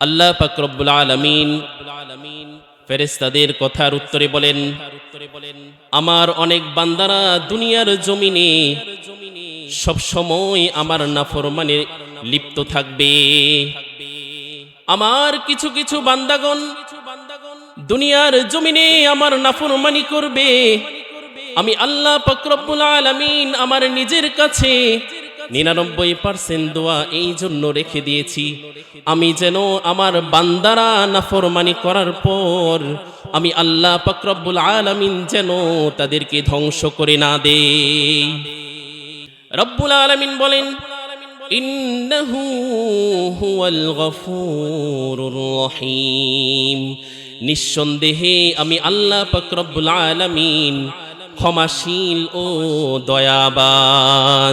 আল্লাহ পাকরব্বুল আলমিন ফেরেস্তাদের কথার উত্তরে বলেন, আমার অনেক বান্দারা দুনিয়ার জমিনে সব সময় আমার নাফরমানে লিপ্ত থাকবে। আমার কিছু কিছু বান্দাগণ দুনিয়ার জমিনে আমার নাফরমানি করবে। আমি আল্লাহ পাকরব্বুল আলামিন আমার নিজের কাছে নিরানব্বই পার্সেন্ট দোয়া এই জন্য রেখে দিয়েছি। আমি যেন আমার বান্দারা নাফরমানি করার পর আমি আল্লাহ পাকরব্বুল আলামিন যেন তাদেরকে ধ্বংস করে না দে রব্বুল আলামিন বলেন নিঃসন্দেহে আমি আল্লাহ পাক রব্বুল আলামিন ক্ষমাশীল ও দয়াবান।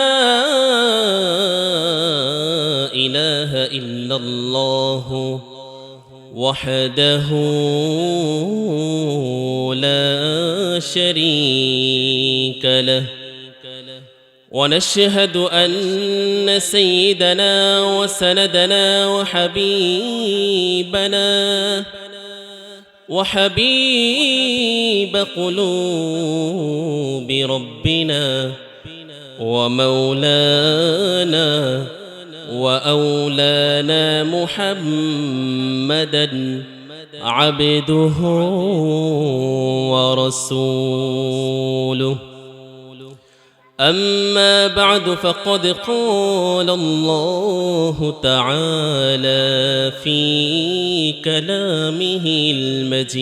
إلا الله وحده لا شريك له. ونشهد أن سيدنا وسندنا وحبيبنا وحبيب قلوب ربنا ومولانا وأولانا محمدا عبده ورسوله. أما بعد فقد قال الله تعالى في كلامه المجيد.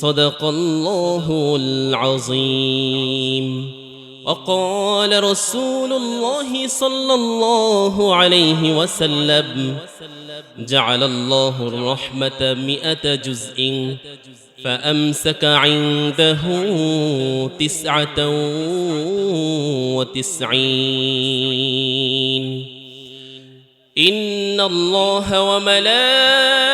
صدق الله العظيم. وقال رسول الله صلى الله عليه وسلم جعل الله الرحمة مئة جزء فأمسك عنده تسعة وتسعين. إن الله وملائكته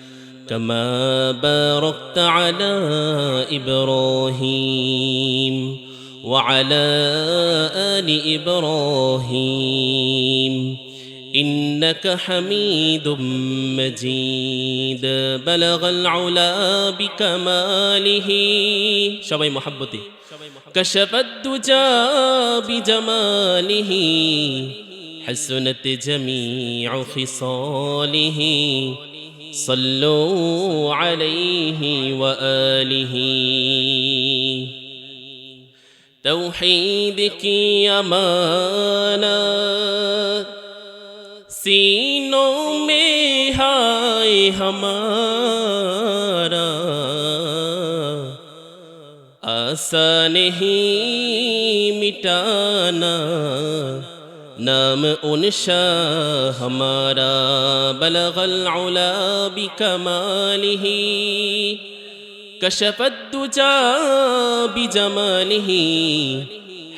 كما باركت على إبراهيم وعلى آل إبراهيم إنك حميد مجيد. بلغ العلا بكماله. شبي محبتي كشف الدجى بجماله. حسنت جميع خصاله. صلوا عليه وآله. توحيدك يا مانا سینوں میں ہائے ہمارا آسان مٹانا نام انشا ہمارا بلغ العلا بکمالہ کشف الدجا بجمالہ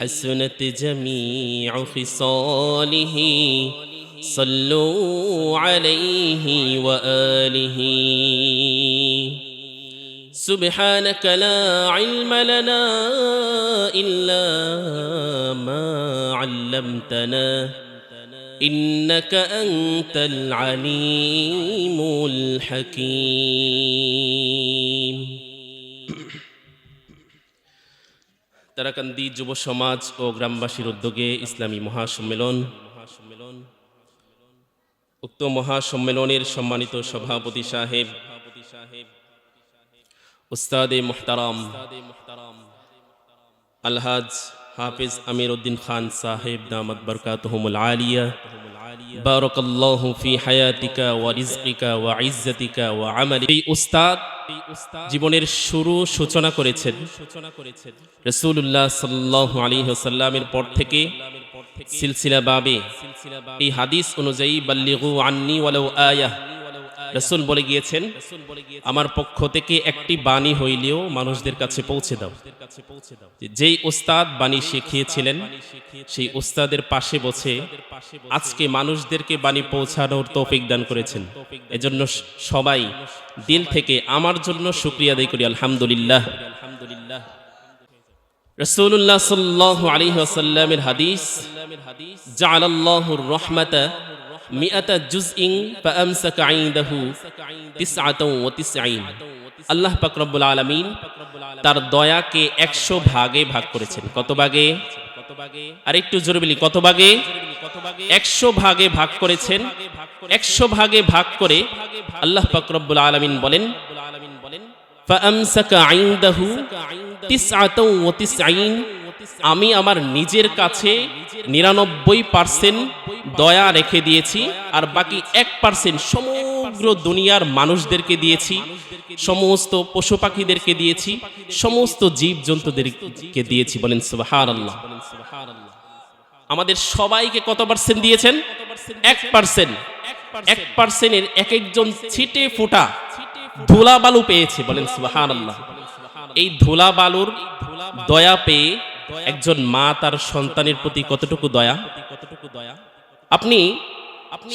حسنت جميع خصاله صلوا عليه وآله سبحانك لا علم لنا إلا ما علمتنا إنك أنت العليم الحكيم তারাকান্দি যুব সমাজ ও গ্রামবাসীর উদ্যোগে ইসলামী মহাসম্মেলন মহাসম্মেলন উক্ত মহাসম্মেলনের সম্মানিত সভাপতি সাহেব উস্তাদে মুহতারাম আলহাজ হাফিজ আমির উদ্দিন খান সাহেব দামদ বরকাতহুমুল আলিয়া بارك الله في حياتك ورزقك وعزتك وعملك এই উস্তাদ জীবনের শুরু সূচনা করেছেন সূচনা করেছেন রাসূলুল্লাহ সাল্লাল্লাহু আলাইহি ওয়াসাল্লামের পর থেকে সিলসিলা বাবে এই হাদিস অনুযায়ী বাল্লিগু আন্নি ওয়ালাউ আয়াহ রসুল বলে গিয়েছেন, আমার পক্ষ থেকে একটি বাণী হইলেও মানুষদের কাছে পৌঁছে দাও। যেই উস্তাদ বাণী শিখিয়েছিলেন, সেই উস্তাদের পাশে বসে আজকে মানুষদেরকে বাণী পৌঁছানোর তৌফিক দান করেছেন। এজন্য সবাই দিল থেকে আমার জন্য শুক্রিয়া আদায় করি, আলহামদুলিল্লাহ। আলহামদুলিল্লাহ রসুল্লাহ সাল্লাহ আলী আসাল্লামের হাদিস জাআলাল্লাহুর রহমাতা মিআতা জুজইন ফাআমসাকা ইনদাহু তিসআতাও ওয়া আল্লাহ পাক রব্বুল আলামিন তার দয়াকে 100 ভাগে ভাগ করেছেন। কত ভাগে? আর একটু জোরে বলি, কত ভাগে? কত ভাগে 100 ভাগ করেছেন। 100 ভাগে ভাগ করে আল্লাহ পাক রব্বুল আলামিন বলেন ইনদাহু তিসআতাও ওয়া তিসঈন আমি আমার নিজের কাছে নিরানব্বই পার্সেন্ট দয়া রেখে দিয়েছি, আর বাকি এক পার্সেন্ট সমগ্র দুনিয়ার মানুষদেরকে দিয়েছি, সমস্ত পশু পাখিদেরকে দিয়েছি, সমস্ত জীব জন্তুদেরকে দিয়েছি বলেন সুবাহার আল্লাহ আমাদের সবাইকে কত পার্সেন্ট দিয়েছেন? এক পার্সেন্ট। এক পার্সেন্টের এক একজন ছিটে ফোটা ধুলা বালু পেয়েছে বলেন সুবাহান আল্লাহ এই ধুলা বালুর দয়া পেয়ে একজন মা তার সন্তানের প্রতি কতটুকু দয়া? কতটুকু দয়া? আপনি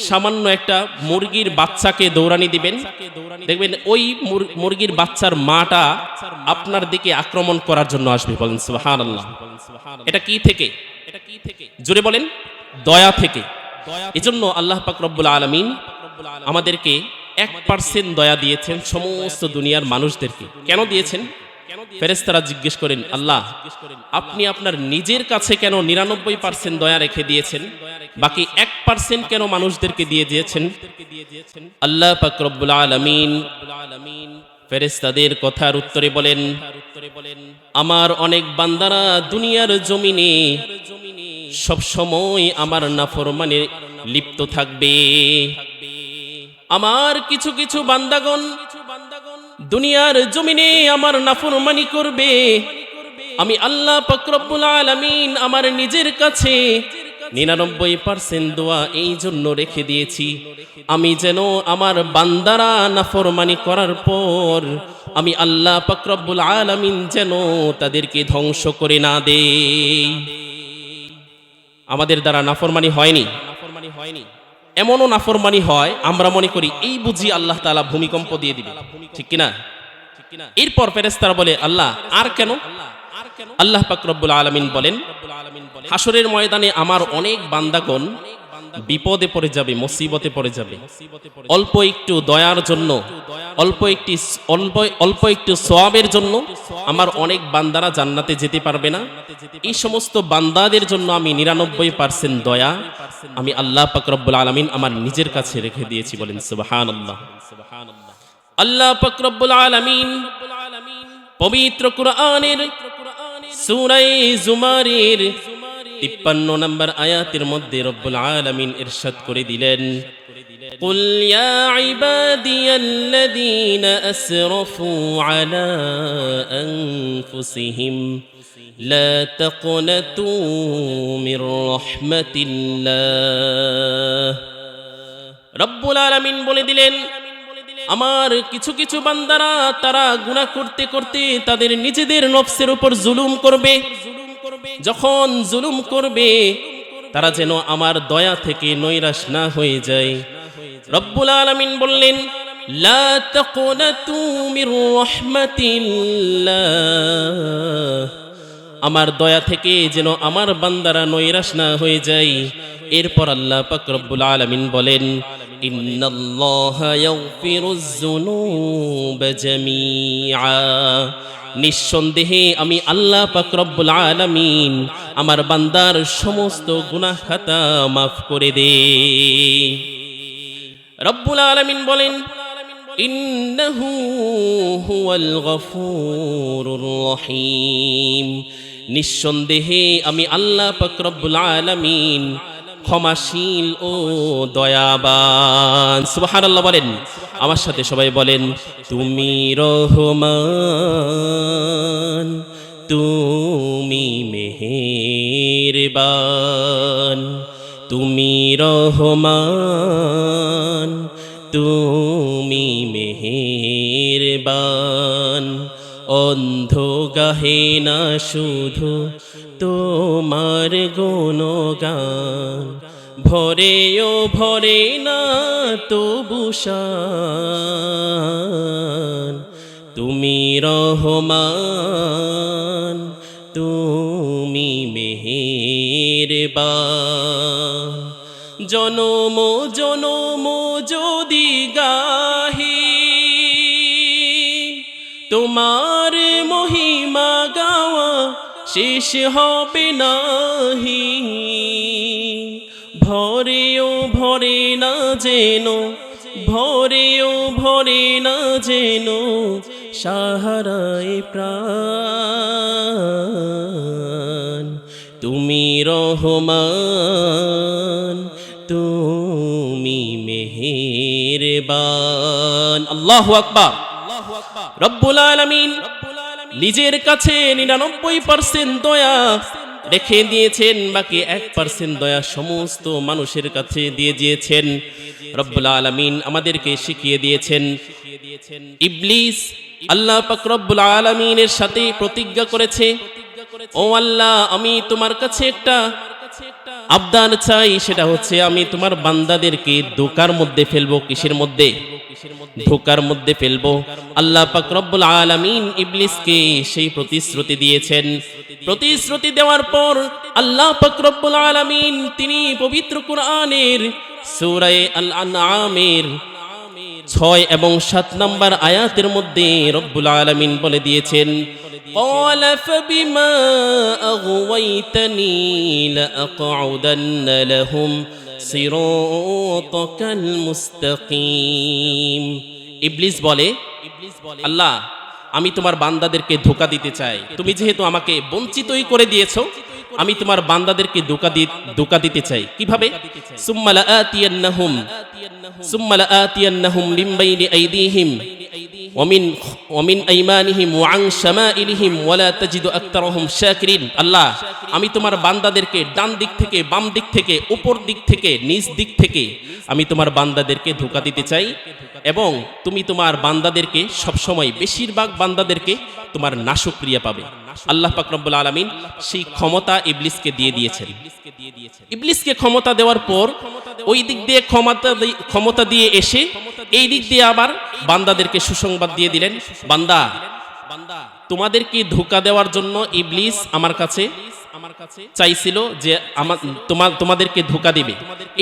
সামান্য একটা মুরগির বাচ্চাকে দৌড়ানি দিবেন। দেখবেন ওই মুরগির বাচ্চার মাটা আপনার দিকে আক্রমণ করার জন্য আসবে বলেন সুহান আল্লাহ এটা কি থেকে? এটা কি থেকে? জোরে বলেন দয়া থেকে। এজন্য আল্লাহ পাক রব্বুল আলমিন আমাদেরকে এক পার্সেন্ট দয়া দিয়েছেন সমস্ত দুনিয়ার মানুষদেরকে। কেন দিয়েছেন? ফেরেস্তারা জিজ্ঞেস করেন আল্লাহ আপনি আপনার নিজের কাছে কেন নিরানব্বই পার্সেন্ট দয়া রেখে দিয়েছেন? বাকি এক পার্সেন্ট কেন মানুষদেরকে দিয়ে দিয়েছেন? আল্লাহ পাকরবুল আলমিন ফেরেস্তাদের কথার উত্তরে বলেন আমার অনেক বান্দারা দুনিয়ার জমিনে সব সময় আমার নাফরমানে লিপ্ত থাকবে। আমার কিছু কিছু বান্দাগণ দুনিয়ার জমিনে আমার নাফরমানি করবে। আমি আল্লাহ পাকরব্বুল আলামিন আমার নিজের কাছে নিরানব্বই পার্সেন্ট দোয়া এই জন্য রেখে দিয়েছি। আমি যেন আমার বান্দারা নাফরমানি করার পর আমি আল্লাহ পাকরব্বুল আলামিন যেন তাদেরকে ধ্বংস করে না দেই। আমাদের দ্বারা নাফরমানি হয়নি নাফরমানি হয়নি। এমনও নাফরমানি হয়, আমরা মনে করি এই বুঝি আল্লাহ তালা ভূমিকম্প দিয়ে দিবে। ঠিক কিনা? এরপর ফেরেস্তারা বলে, আল্লাহ, আর কেন? আল্লাহ পাক রব্বুল আলামিন বলেন হাসরের ময়দানে আমার অনেক বান্দাগণ বিপদে পড়ে যাবে, মুসিবতে পড়ে যাবে। অল্প একটু দয়ার জন্য, অল্প একটি অল্প অল্প একটু সোয়াবের জন্য আমার অনেক বান্দারা জান্নাতে যেতে পারবে না। এই সমস্ত বান্দাদের জন্য আমি নিরানব্বই পার্সেন্ট দয়া, আমি আল্লাহ পাক রব্বুল আলামিন আমার নিজের কাছে রেখে দিয়েছি বলেন, সুবহানাল্লাহ। আল্লাহ পাক রব্বুল আলামিন পবিত্র কুরআনের সূরা জুমারের তিপ্পান্ন নম্বর আয়াতের মধ্যে রব্বুল আলামিন ইরশাদ করে দিলেন قل يا عبادي الذين أسرفوا على أنفسهم لا تقنطوا من رحمة الله রব্বুল আলামিন বলে দিলেন আমার কিছু কিছু বান্দারা তারা গুনাহ করতে করতে তাদের নিজেদের নফসের উপর জুলুম করবে যখন জুলুম করবে, তারা যেন আমার দয়া থেকে নৈরাশ না হয়ে যায়। রব্বুল আলমিন বললেন, লা আমার দয়া থেকে যেন আমার বান্দারা নৈরাশ না হয়ে যায়। এরপর আল্লাহ পাক আলামিন বলেন নিঃসন্দেহে আমি আল্লাহ পাক রব্বুল আলামিন আমার বান্দার সমস্ত গুনাহ খাতা মাফ করে দে। রব্বুল আলামিন বলেন নিঃসন্দেহে আমি আল্লাহ পাক রব্বুল আলামিন ক্ষমাশীল ও দয়াবান। সুবহানাল্লাহ বলেন, আমার সাথে সবাই বলেন, তুমি রহমান, তুমি মেহেরবান, তুমি রহমান, তুমি মেহেরবান অন্ধ গাহে না শুধু তোমার গুণগান। ভরেও ভরে না তবুসান তুমি রহমান, তুমি মেহেরবান। জনম জনম যদি গাহি, তোমার শেষ হবে নাহি। ভরেও ভরে না যেন ভরেও ভরে না যেন সাহারায় প্রাণ। তুমি রহমান তুমি মেহেরবান। আল্লাহ আকবার। রব্বুল আলামিন। নিজের কাছে নিরানব্বই পার্সেন্ট দয়া রেখে দিয়েছেন, বাকি এক পার্সেন্ট দয়া সমস্ত মানুষের কাছে দিয়ে দিয়েছেন। রব্বুল আলামিন আমাদেরকে শিখিয়ে দিয়েছেন। ইবলিস আল্লাহ রব্বুল আলামিনের সাথে প্রতিজ্ঞা করেছে, ও আল্লাহ, আমি তোমার কাছে একটা আবদান চাই, সেটা হচ্ছে আমি তোমার বান্দাদেরকে দোকার মধ্যে ফেলব, কিসের মধ্যে? ধোকার মধ্যে ফেলবো আল্লাহ পাক রব্বুল আলামিন ইবলিসকে সেই প্রতিশ্রুতি দিয়েছেন প্রতিশ্রুতি দেওয়ার পর আল্লাহ পাক রব্বুল আলামিন তিনি পবিত্র কুরআনের সূরা আল আনআমের ছয় এবং সাত নম্বর আয়াতের মধ্যে রব্বুল আলামিন বলে দিয়েছেন قال فبما أغويتني لأقعدن لهم সিরোতকাল মুস্তাকিম ইবলিস বলে, আল্লাহ, আমি তোমার বান্দাদেরকে ধোকা দিতে চাই। তুমি যেহেতু আমাকে বঞ্চিতই করে দিয়েছ, আমি তোমার বান্দাদেরকে ধোকা দি ধোকা দিতে চাই। কীভাবে? সুম্মালা আতিয়ান্নাহুম সুম্মালা আতিয়ান্নাহুম মিন বাইনি আইদিহিম। ওমিন ওমিন আইমানিহিম ওয়াং শামাইলিহিম ওয়ালা তাজিদু আকতারহুম শাকিরিন আল্লাহ আমি তোমার বান্দাদেরকে ডান দিক থেকে বাম দিক থেকে উপর দিক থেকে নিচ দিক থেকে আমি তোমার বান্দাদেরকে ধোকা দিতে চাই। এবং তুমি তোমার বান্দাদেরকে সবসময় বেশিরভাগ বান্দাদেরকে তোমার নাশক্রিয়া পাবে। আল্লাহ পাক রব্বুল আলামিন সেই ক্ষমতা ইবলিসকে দিয়ে দিয়েছেন। ইবলিসকে ক্ষমতা দেওয়ার পর ওই দিক দিয়ে ক্ষমতা ক্ষমতা দিয়ে এসে এই দিক দিয়ে আবার বান্দাদেরকে সুসংবাদ দিয়ে দিলেন, বান্দা, তোমাদেরকে ধোকা দেওয়ার জন্য ইবলিস আমার কাছে আমার কাছে চাইছিল যে আমার তোমাদেরকে ধোকা দিবে।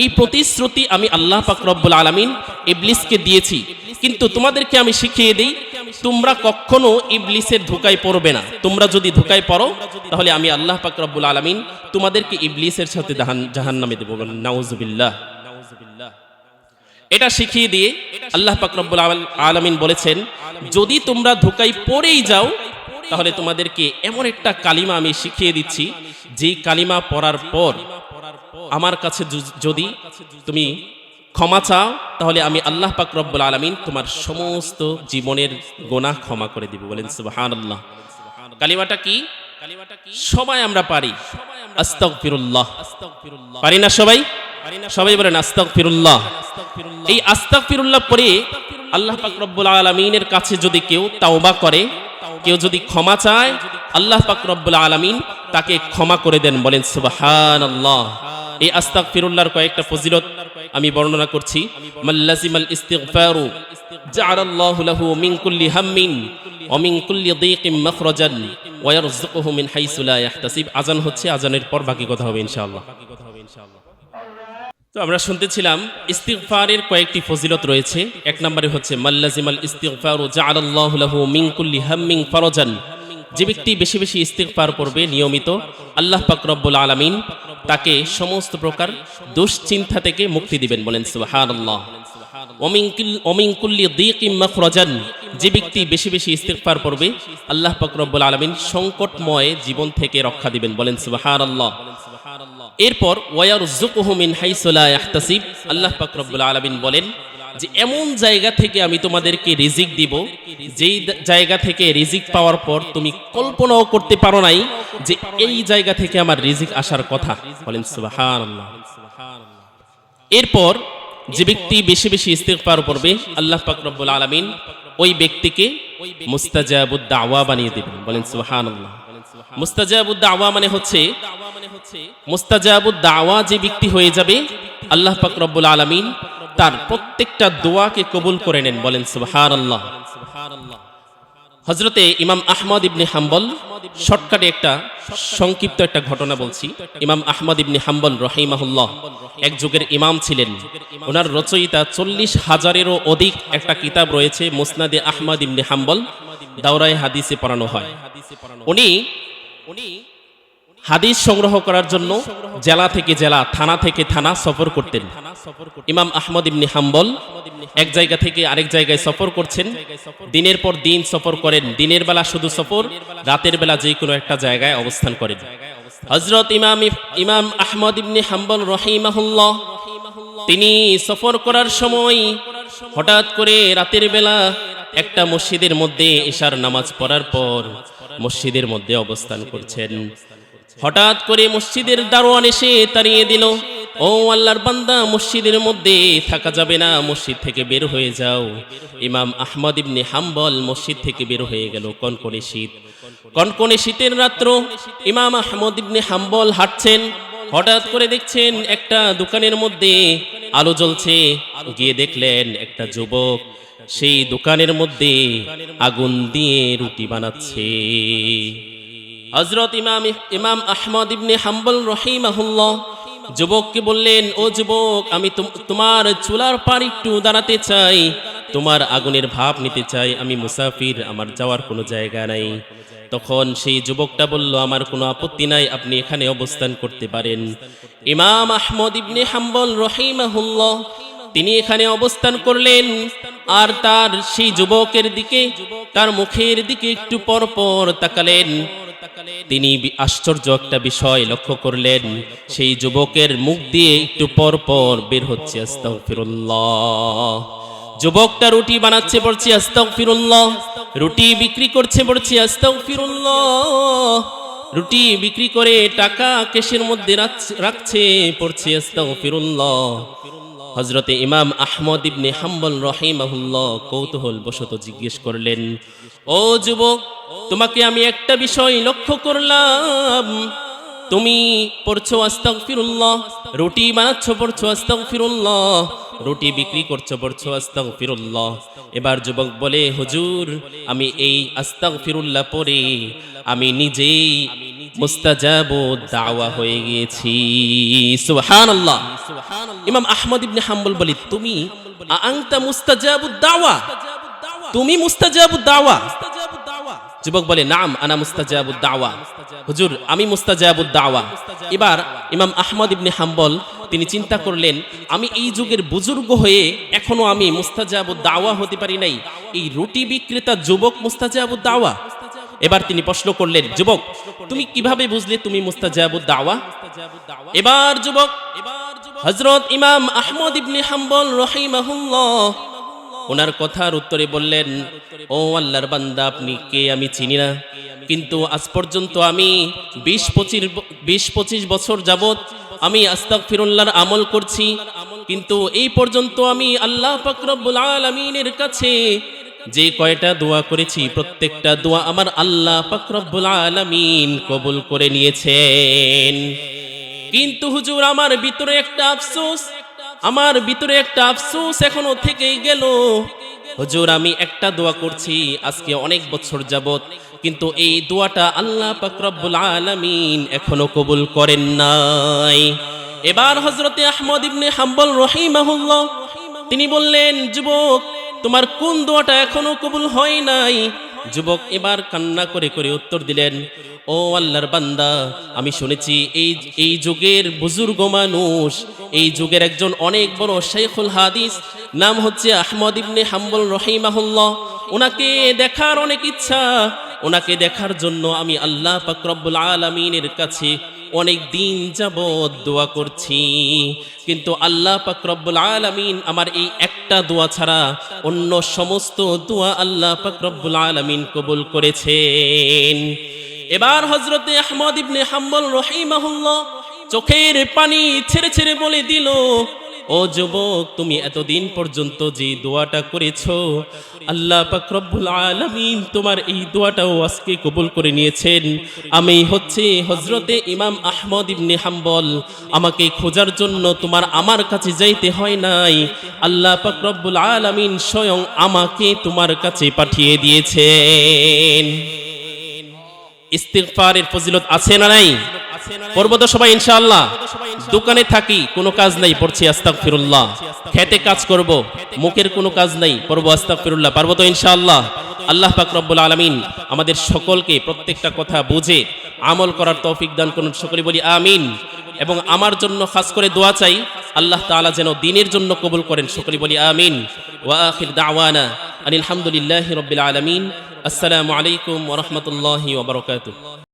এই প্রতিশ্রুতি আমি আল্লাহ পাক রব্বুল আলামিন ইবলিসকে দিয়েছি, কিন্তু তোমাদেরকে আমি শিখিয়ে দিই, তোমরা কখনো ইবলিসের ধোকায় পড়বে না। তোমরা যদি ধোকায় পড়ো, তাহলে আমি আল্লাহ পাক রব্বুল আলামিন তোমাদেরকে ইবলিসের সাথে জাহান- জাহান্নামে দেবো। নাউজুবিল্লাহ। এটা শিখিয়ে দিয়ে আল্লাহ পাক রব্বুল আল- আলামিন বলেছেন, যদি তোমরা ধোকায় পড়েই যাও, তাহলে তোমাদেরকে এমন একটা কালিমা আমি শিখিয়ে দিচ্ছি, যেই কালিমা পড়ার পর আমার কাছে যদি তুমি ক্ষমা চাও, তাহলে আমি আল্লাহ পাক রব্বুল আলামিন তোমার সমস্ত জীবনের গোনা ক্ষমা করে দিব। বলেন সুবহানাল্লাহ। কালিমাটা কি? সবাই আমরা পারি। আস্তক ফিরুল্লাহ পারি না সবাই? সবাই বলেন আস্তাগফিরুল্লাহ। এই আস্তক ফিরুল্লাহ পরে আল্লাহ পাক রব্বুল আলামিনের কাছে যদি কেউ তাওবা করে, কেউ যদি ক্ষমা চায়, আল্লাহ পাক রব্বুল আলামিন তাকে ক্ষমা করে দেন। বলেন সুবহানাল্লাহ। এই আস্তাগফিরুল্লাহর কয়েকটা ফজিলত আমি বর্ণনা করছি মাল্লাজিমাল ইস্তিগফারু, জাআলাল্লাহু লাহু মিন কুল্লি হাম্মিন ওয়া মিন কুল্লি দীকিম মাখরাজান ওয়া ইয়ারযুকুহু মিন হাইসু লা ইয়াহতাসিব আজান হচ্ছে আজানের পর বাকি কথা হবে ইনশাআল্লাহ। তো আমরা শুনতেছিলাম, ইস্তিগফারের কয়েকটি ফজিলত রয়েছে। এক নম্বরে হচ্ছে মাল্লাজিমাল ইস্তিগফারু জাআলাল্লাহু লাহু মিন কুল্লি হাম্মিন ফারাজান। যে ব্যক্তি বেশি বেশি ইস্তিগফার করবে নিয়মিত, আল্লাহ পাক রব্বুল আলামিন তাকে সমস্ত প্রকার দুশ্চিন্তা থেকে মুক্তি দিবেন বলেন কুল্লি দীকিম যে ব্যক্তি বেশি বেশি ইস্তিগফার করবে, আল্লাহ পাক রব্বুল আলামিন সংকটময় জীবন থেকে রক্ষা দিবেন বলেন সুবহানাল্লাহ। এরপর ওয়ার জুকুহমিন হাইসোলা ইয়াহতাসিব, আল্লাহ পাক রব্বুল আলামিন বলেন যে এমন জায়গা থেকে আমি তোমাদেরকে রিজিক দিব, যেই জায়গা থেকে রিজিক পাওয়ার পর তুমি কল্পনাও করতে পারো নাই যে এই জায়গা থেকে আমার রিজিক আসার কথা। বলেন এরপর যে ব্যক্তি বেশি বেশি ইস্তেগফার করবে, আল্লাহ পাক রব্বুল আলামিন ওই ব্যক্তিকে মুস্তাজাবুদ দাওয়া বানিয়ে দিবেন। বলেন, সুবহানাল্লাহ। মুস্তাজাবুদ দাওয়া মানে হচ্ছে, মুস্তাজাবুদ দাওয়া যে ব্যক্তি হয়ে যাবে, আল্লাহ পাক রব্বুল আলামিন তার প্রত্যেকটা দোয়াকে কবুল করে নেন, বলেন সুবহানাল্লাহ। হজরতে ইমাম আহমদ ইবনে হাম্বল, শর্টকাটে একটা সংক্ষিপ্ত একটা ঘটনা বলছি। ইমাম আহমদ ইবনে হাম্বল রহিমাহুল্লাহ এক যুগের ইমাম ছিলেন। ওনার রচয়িতা চল্লিশ হাজারেরও অধিক একটা কিতাব রয়েছে, মুসনাদে আহমদ ইবনে হাম্বল, দাওরায় হাদিসে পড়ানো হয়। উনি উনি হাদিস সংগ্রহ করার জন্য জেলা থেকে জেলা, থানা থেকে থানা সফর করতেন। ইমাম আহমদ ইবনে হাম্বল এক জায়গা থেকে আরেক জায়গায় সফর করছেন। দিনের পর দিন সফর করেন। দিনের বেলা শুধু সফর, রাতের বেলা যে কোনো একটা জায়গায় অবস্থান করেন। হজরত ইমাম ইমাম আহমদ ইবনে হাম্বল রহিমাহুল্লাহ, তিনি সফর করার সময় হঠাৎ করে রাতের বেলা একটা মসজিদের মধ্যে এশার নামাজ পড়ার পর মসজিদের মধ্যে অবস্থান করছেন। হঠাৎ করে মসজিদের দারোয়ান এসে তাড়িয়ে দিল। ও আল্লাহর বান্দা, মসজিদের মধ্যে থাকা যাবে না, মসজিদ থেকে বের হয়ে যাও। ইমাম আহমদ ইবনে হাম্বল মসজিদ থেকে বের হয়ে গেল কনকনে শীত। কনকনে শীতের রাত্র ইমাম আহমদ ইবনে হাম্বল হাঁটছেন, হঠাৎ করে দেখছেন একটা দোকানের মধ্যে আলো জ্বলছে। গিয়ে দেখলেন একটা যুবক, সেই দোকানের মধ্যে আগুন দিয়ে রুটি বানাচ্ছে। হজরত ইমাম ইমাম আহমদ ইবনে হাম্বল রহিমাহুল্লাহ যুবককে বললেন, ও যুবক, আমি তুম- তোমার চুলার পার একটু দাঁড়াতে চাই। তোমার আগুনের ভাব নিতে চাই। আমি মুসাফির, আমার যাওয়ার কোনো জায়গা নাই। তখন সেই যুবকটা বলল, আমার কোনো আপত্তি নাই, আপনি এখানে অবস্থান করতে পারেন। ইমাম আহমদ ইবনে হাম্বল রহিমাহুল্লাহ তিনি এখানে অবস্থান করলেন। আর তার সেই যুবকের দিকে, তার মুখের দিকে একটু পর পর তাকালেন। তিনি আশ্চর্য একটা বিষয় লক্ষ্য করলেন। সেই যুবকের মুখ দিয়ে একটু পর পর বের হচ্ছে যুবকটা রুটি বানাচ্ছে পড়ছে আস্তাগফিরুল্লাহ। রুটি বিক্রি করছে পড়ছে আস্তাগফিরুল্লাহ। রুটি বিক্রি করে টাকা কেশের মধ্যে রাখ- রাখছে, পড়ছে, আস্তাগফিরুল্লাহ। হজরতে ইমাম আহমদ ইবনে হাম্বল রহিমাহুল্লাহ কৌতূহল বশত জিজ্ঞেস করলেন, ও যুবক, তোমাকে আমি একটা বিষয় লক্ষ্য করলাম। তুমি পড়ছো আস্তাগফিরুল্লাহ, রুটি বানাচ্ছ, পড়ছো আস্তাগফিরুল্লাহ। রুটি বিক্রি করছ পড়ছো আস্তাগফিরুল্লাহ। এবার যুবক বলে, হুজুর, আমি এই আস্তাগফিরুল্লাহ পরে আমি নিজেই দাওয়া হয়ে তুমি দাওয়া? তুমি বলে, নাম, আনা দাওয়া। হুজুর, আমি দাওয়া। এবার ইমাম আহমদ ইবনে হাম্বল তিনি চিন্তা করলেন, আমি এই যুগের বুজুর্গ হয়ে এখনও আমি মুস্তাজাবু দাওয়া হতে পারি নাই। এই রুটি বিক্রেতা যুবক মুস্তাজাবু দাওয়া। এবার তিনি প্রশ্ন করলেন, যুবক, তুমি কীভাবে বুঝলে তুমি মুস্তাজাবু দাওয়া? এবার যুবক হজরত ইমাম আহমদ ইবনে হাম্বল রহিমাহুল্লাহ ওনার কথার উত্তরে বললেন, ও আল্লাহর বান্দা, আপনি কে? আমি চিনি না। কিন্তু আজ পর্যন্ত আমি বিশ পঁচিশ বিশ পঁচিশ বছর যাবত আমি আস্তাক ফিরুল্লাহর আমল করছি, কিন্তু এই পর্যন্ত আমি আল্লাহ পাকরব্বুল আলমিনের কাছে যে কয়টা দোয়া করেছি, প্রত্যেকটা দোয়া আমার আল্লাহ পাকরব্বুল আলমিন কবুল করে নিয়েছেন। কিন্তু হুজুর, আমার ভিতরে একটা আফসোস, আমার ভিতরে একটা আফসোস এখনও থেকেই গেল। হুজুর, আমি একটা দোয়া করছি, আজকে অনেক বছর যাবত কিন্তু এই দোয়াটা আল্লাহ পাকরব্বুল আলামিন এখনও কবুল করেন নাই। এবার হজরতে আহমদ ইবনে হাম্বল রহিমাহুল্লাহ, তিনি বললেন, যুবক, তোমার কোন দোয়াটা এখনও কবুল হয় নাই? যুবক এবার কান্না করে করে উত্তর দিলেন, ও আল্লাহর বান্দা, আমি শুনেছি এই এই যুগের বুজুর্গ মানুষ, এই যুগের একজন অনেক বড় শেখুল হাদিস, নাম হচ্ছে আহমদ ইবনে হাম্বল রহিমাহুল্লাহ। ওনাকে দেখার অনেক ইচ্ছা ওনাকে দেখার জন্য আমি আল্লাহ পাকরব্বুল আলমিনের কাছে অনেক দিন যাবৎ দোয়া করছি। কিন্তু আল্লাহ পাকরব্বুল আলমিন আমার এই একটা দোয়া ছাড়া অন্য সমস্ত দোয়া আল্লাহ পাকরব্বুল আলমিন কবুল করেছেন। এবার হজরতে আহমদ ইবনে হাম্বল রহিমাহুল্লাহ চোখের পানি ছেড়ে ছেড়ে বলে দিল ও যুবক, তুমি এতদিন পর্যন্ত যে দোয়াটা করেছ, আল্লাহ পাক রব্বুল আলামিন তোমার এই দোয়াটাও আজকে কবুল করে নিয়েছেন। আমি হচ্ছে হজরতে ইমাম আহমদ ইবনে হাম্বল, আমাকে খোঁজার জন্য তোমার আমার কাছে যাইতে হয় নাই। আল্লাহ পাক রব্বুল আলামিন স্বয়ং আমাকে তোমার কাছে পাঠিয়ে দিয়েছেন। ইস্তিগফারের ফজিলত আছে না নাই? পড়ব তো সবাই ইনশাআল্লাহ। দোকানে থাকি, কোনো কাজ নাই, পড়ছি আস্তাগফিরুল্লাহ। খেতে কাজ করব, মুখের কোনো কাজ নাই, পড়ব আস্তাগফিরুল্লাহ। পারব তো ইনশাআল্লাহ? আল্লাহ পাক রব্বুল আলামিন আমাদের সকলকে প্রত্যেকটা কথা বুঝে আমল করার তৌফিক দান করুন। সকলে বলি আমিন। এবং আমার জন্য খাস করে দোয়া চাই। আল্লাহ তালা যেন দিনের জন্য কবুল করেন। সকলে বলি আমিন। আলহামদুলিল্লাহ রবিলাম আসসালামু আলাইকুম ওরহমতুল্লাহ